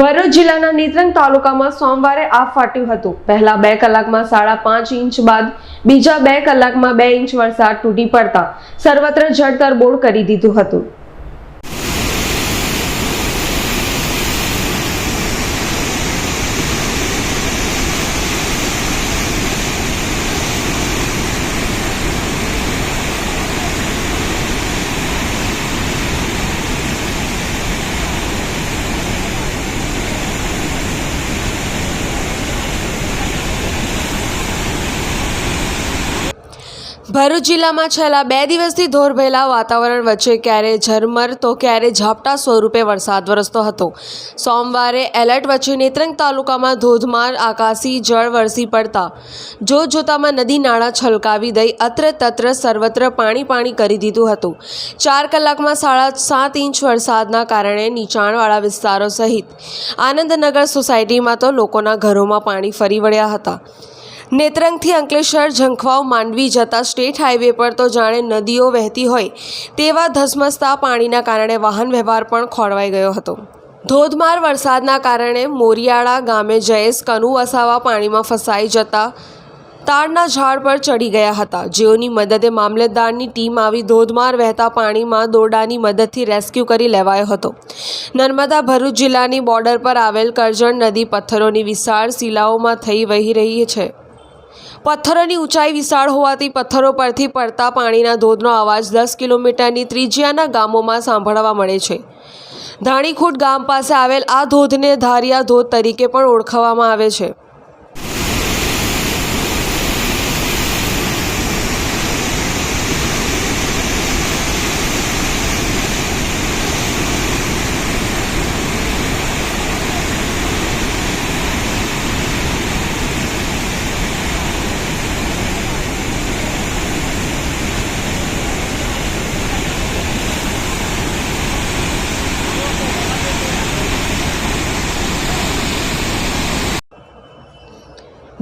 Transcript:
ભરૂચ જિલ્લાના નેત્રંગ તાલુકામાં સોમવારે આ ફાટ્યું હતું. પહેલા બે કલાકમાં સાડા પાંચ ઇંચ બાદ બીજા બે કલાકમાં બે ઇંચ વરસાદ તૂટી પડતા સર્વત્ર જળતરબોળ કરી દીધું હતું. ભરૂચ જિલ્લામાં છેલ્લા બે દિવસથી ધોરભેલા વાતાવરણ વચ્ચે ક્યારે ઝરમર તો ક્યારે ઝાપટા સ્વરૂપે વરસાદ વરસતો હતો. સોમવારે એલર્ટ વચ્ચે નેત્રંગ તાલુકામાં ધોધમાર આકાશી જળ વરસી પડતા જોત જોતામાં નદી નાળા છલકાવી દઈ અત્ર તત્ર સર્વત્ર પાણી પાણી કરી દીધું હતું. ચાર કલાકમાં સાડા સાત ઇંચ વરસાદના કારણે નીચાણવાળા વિસ્તારો સહિત આનંદનગર સોસાયટીમાં તો લોકોના ઘરોમાં પાણી ફરી વળ્યા હતા. નેત્રંગથી અંકલેશ્વર ઝંખવાવ માંડવી જતા સ્ટેટ હાઈવે પર તો જાણે નદીઓ વહેતી હોય, તેવા ધસમસતા પાણીના કારણે વાહન વ્યવહાર પણ ખોરવાઈ ગયો હતો. ધોધમાર વરસાદના કારણે મોરિયાળા ગામે જયેશ કનુ વસાવા પાણીમાં ફસાઈ જતા તાડના ઝાડ પર ચડી ગયા હતા. જેઓની મદદે મામલતદારની ટીમ આવી ધોધમાર વહેતા પાણીમાં દોરડાની મદદથી રેસ્ક્યુ કરી લેવાયો હતો. નર્મદા ભરૂચ જિલ્લાની બોર્ડર પર આવેલ કરજણ નદી પથ્થરોની વિશાળ શિલાઓમાં થઈ વહી રહી છે. પથ્થરોની ઊંચાઈ વિશાળ હોવાથી પથ્થરો પરથી પડતા પાણીના ધોધનો અવાજ દસ કિલોમીટરની ત્રિજ્યાના ગામોમાં સાંભળવા મળે છે. ધાણીખૂટ ગામ પાસે આવેલ આ ધોધને ધારિયા ધોધ તરીકે પણ ઓળખવામાં આવે છે.